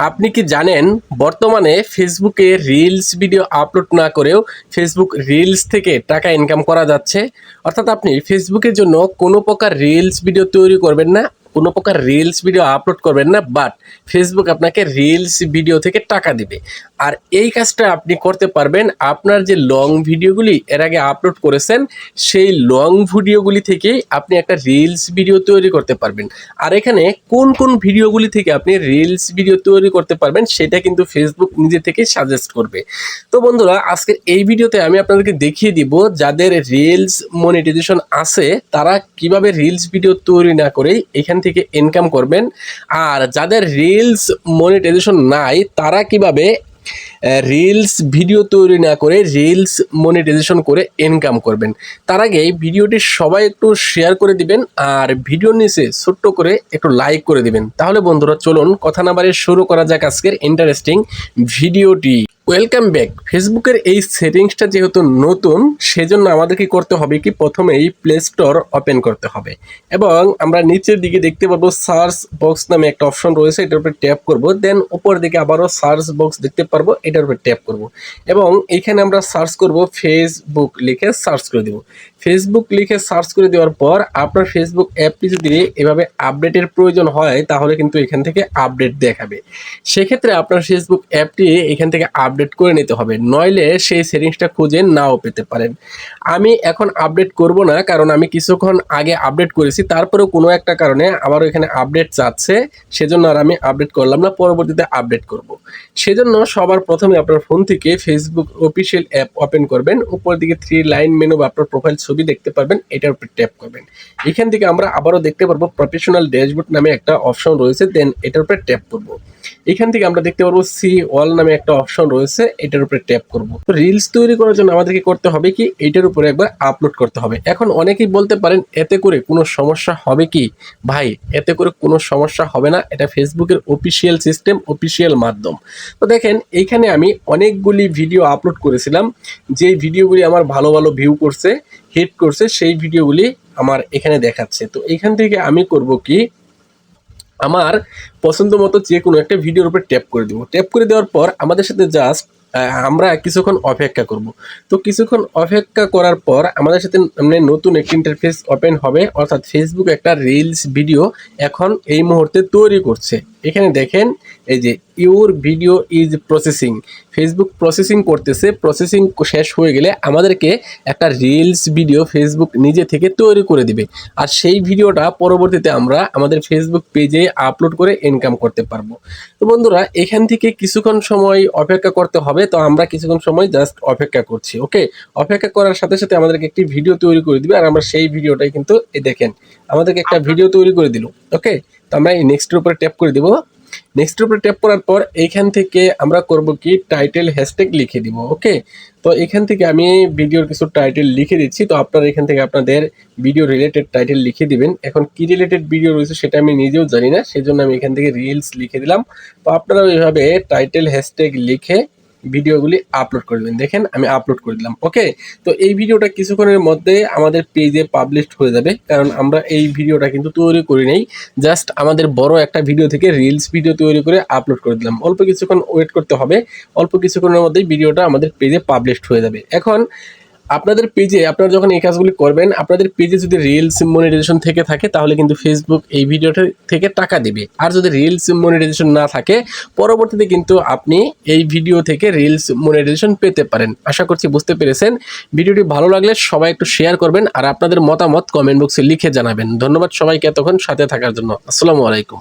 আপনি কি জানেন বর্তমানে ফেসবুকে রিলস ভিডিও আপলোড না করেও ফেসবুক রিলস থেকে টাকা ইনকাম করা যাচ্ছে? অর্থাৎ আপনি ফেসবুকের জন্য কোনো প্রকার রিলস ভিডিও তৈরি করবেন না কোনো প্রকার রিলস ভিডিও আপলোড করবেন না বাট ফেসবুক আপনাকে রিলস ভিডিও থেকে টাকা দিবে। আর এই কাজটা আপনি করতে পারবেন, আপনার যে লং ভিডিওগুলি এর আগে আপলোড করেছেন, সেই লং ভিডিওগুলি থেকে আপনি একটা রিলস ভিডিও তৈরি করতে পারবেন। আর এখানে কোন কোন ভিডিওগুলি থেকে আপনি রিলস ভিডিও তৈরি করতে পারবেন, সেটা কিন্তু ফেসবুক নিজে থেকে সাজেস্ট করবে। তো বন্ধুরা, আজকের এই ভিডিওতে আমি আপনাদেরকে দেখিয়ে দিব যাদের রিলস মনিটাইজেশন আছে, তারা কীভাবে রিলস ভিডিও তৈরি না করেই এখান থেকে ইনকাম করবেন। আর যাদের রিলস মনিটাইজেশন নাই, তারা কীভাবে রিলস ভিডিও তৈরি না করে রিলস মনিটাইজেশন করে ইনকাম করবেন? তার আগে ভিডিওটি সবাই একটু শেয়ার করে দিবেন, আর ভিডিওর নিচে ছোট্ট করে একটু লাইক করে দিবেন। তাহলে বন্ধুরা, চলুন, কথা না বাড়িয়ে শুরু করা যাক আজকের ইন্টারেস্টিং ভিডিওটি ওয়েলকাম ব্যাক ফেসবুকের এই সেটিংসটা যেহেতু নতুন, সেজন্য আমাদের কি করতে হবে কি প্রথমেই প্লে স্টোর ওপেন করতে হবে। এবং আমরা নিচের দিকে দেখতে পাবো সার্চ বক্স নামে একটা অপশন রয়েছে, এটার উপরে ট্যাপ করব। দেন উপর দিকে আবারও সার্চ বক্স দেখতে পারব, এটার উপরে ট্যাপ করব। এবং এখানে আমরা সার্চ করব ফেসবুক লিখে সার্চ করে দেব। ফেসবুক লিখে সার্চ করে দেওয়ার পর আপনার ফেসবুক অ্যাপটি যদি এভাবে আপডেটের প্রয়োজন হয়, তাহলে কিন্তু এখান থেকে আপডেট দেখাবে। সেক্ষেত্রে আপনার ফেসবুক অ্যাপটি এখান থেকে আপডেট করে নিতে হবে। নইলে সেই সেটিংসটা খুঁজে নাও পেতে পারেন। আমি এখন আপডেট করব না, কারণ আমি কিছুক্ষণ আগে আপডেট করেছি। তারপরেও কোনো একটা কারণে আবারও এখানে আপডেট চাচ্ছে সেজন্য আর আমি আপডেট করলাম না, পরবর্তীতে আপডেট করব। সেজন্য সবার প্রথমে আপনার ফোন থেকে ফেসবুক অফিসিয়াল অ্যাপ ওপেন করবেন। উপর দিকে থ্রি লাইন মেনু বা আপনার প্রোফাইল ছবি দেখতে পারবেন, এটার উপর ট্যাপ করবেন। এখান থেকে আমরা আবারও দেখতে পারব প্রফেশনাল ড্যাশবোর্ড নামে একটা অপশন রয়েছে দেন এটার উপরে ট্যাপ করব। এখান থেকে আমরা দেখতে পারব সি ওয়াল নামে একটা অপশন রয়েছে, এটার উপরে ট্যাপ করব। রিলস তৈরি করার জন্য আমাদেরকে করতে হবে কি, এটার উপরে একবার আপলোড করতে হবে। এখন অনেকেই বলতে পারেন, এতে করে কোনো সমস্যা হবে কি? ভাই, এতে করে কোনো সমস্যা হবে না, এটা ফেসবুকের অফিসিয়াল সিস্টেম অফিসিয়াল মাধ্যম। তো দেখেন এইখানে আমি অনেকগুলি ভিডিও আপলোড করেছিলাম যে ভিডিওগুলি আমার ভালো ভালো ভিউ করছে হিট করছে, সেই ভিডিওগুলি আমার এখানে দেখাচ্ছে। তো এখান থেকে আমি করব কি? আমার পছন্দ মতো যে কোনো একটা ভিডিওর উপর ট্যাপ করে দেবো। ট্যাপ করে দেওয়ার পর আমাদের সাথে জাস্ট আমরা কিছুক্ষণ অপেক্ষা করব। তো কিছুক্ষণ অপেক্ষা করার পর আমাদের সাথে মানে নতুন একটি ইন্টারফেস ওপেন হবে। অর্থাৎ ফেসবুক একটা রিলস ভিডিও এখন এই মুহূর্তে তৈরি করছে। এখানে দেখেন এই যে your video is processing Facebook processing করতেছে প্রসেসিং শেষ হয়ে গেলে আমাদেরকে একটা রিলস ভিডিও ফেসবুক নিজে থেকে তৈরি করে দিবে। আর সেই ভিডিওটা পরবর্তীতে আমরা আমাদের ফেসবুক পেজে আপলোড করে ইনকাম করতে পারব। তো বন্ধুরা এখান থেকে কিছুক্ষণ সময় অপেক্ষা করতে হবে তো আমরা কিছুক্ষণ সময় জাস্ট অপেক্ষা করছি ওকে অপেক্ষা করার সাথে সাথে আমাদেরকে একটি ভিডিও তৈরি করে দিবে আর আমরা সেই ভিডিওটাই কিন্তু দেখেন আমাদেরকে একটা ভিডিও তৈরি করে দিল ওকে তো আমরা এই নেক্সটের উপরে ট্যাপ করে দিব। নেক্সটের উপরে ট্যাপ করার পর এইখান থেকে আমরা করব কি? টাইটেল হ্যাশট্যাগ লিখে দিব ওকে তো এখান থেকে আমি ভিডিওর কিছু টাইটেল লিখে দিচ্ছি। তো আপনারা এখান থেকে আপনাদের ভিডিও রিলেটেড টাইটেল লিখে দিবেন। এখন কি রিলেটেড ভিডিও রয়েছে সেটা আমি নিজেও জানি না, সেজন্য আমি এখান থেকে রিলস লিখে দিলাম। তো আপনারা ওইভাবে টাইটেল হ্যাশট্যাগ লিখে ভিডিওগুলি আপলোড করে দেবেন। দেখেন, আমি আপলোড করে দিলাম ওকে তো এই ভিডিওটা কিছুক্ষণের মধ্যে আমাদের পেজে পাবলিশড হয়ে যাবে, কারণ আমরা এই ভিডিওটা কিন্তু তৈরি করি নাই। জাস্ট আমাদের বড় একটা ভিডিও থেকে রিলস ভিডিও তৈরি করে আপলোড করে দিলাম। অল্প কিছুক্ষণ ওয়েট করতে হবে, অল্প কিছুক্ষণের মধ্যেই ভিডিওটা আমাদের পেজে পাবলিশড হয়ে যাবে। এখন আপনাদের পেজে আপনারা যখন এই কাজগুলি করবেন, আপনাদের পেজে যদি রিলস মনিটাইজেশন থেকে থাকে, তাহলে কিন্তু ফেসবুক এই ভিডিওটা থেকে টাকা দিবে। আর যদি রিলস মনিটাইজেশন না থাকে, পরবর্তীতে কিন্তু আপনি এই ভিডিও থেকে রিলস মনিটাইজেশন পেতে পারেন। আশা করছি বুঝতে পেরেছেন। ভিডিওটি ভালো লাগলে সবাই একটু শেয়ার করবেন আর আপনাদের মতামত কমেন্ট বক্সে লিখে জানাবেন। ধন্যবাদ সবাইকে এতক্ষণ সাথে থাকার জন্য। আসসালামু আলাইকুম।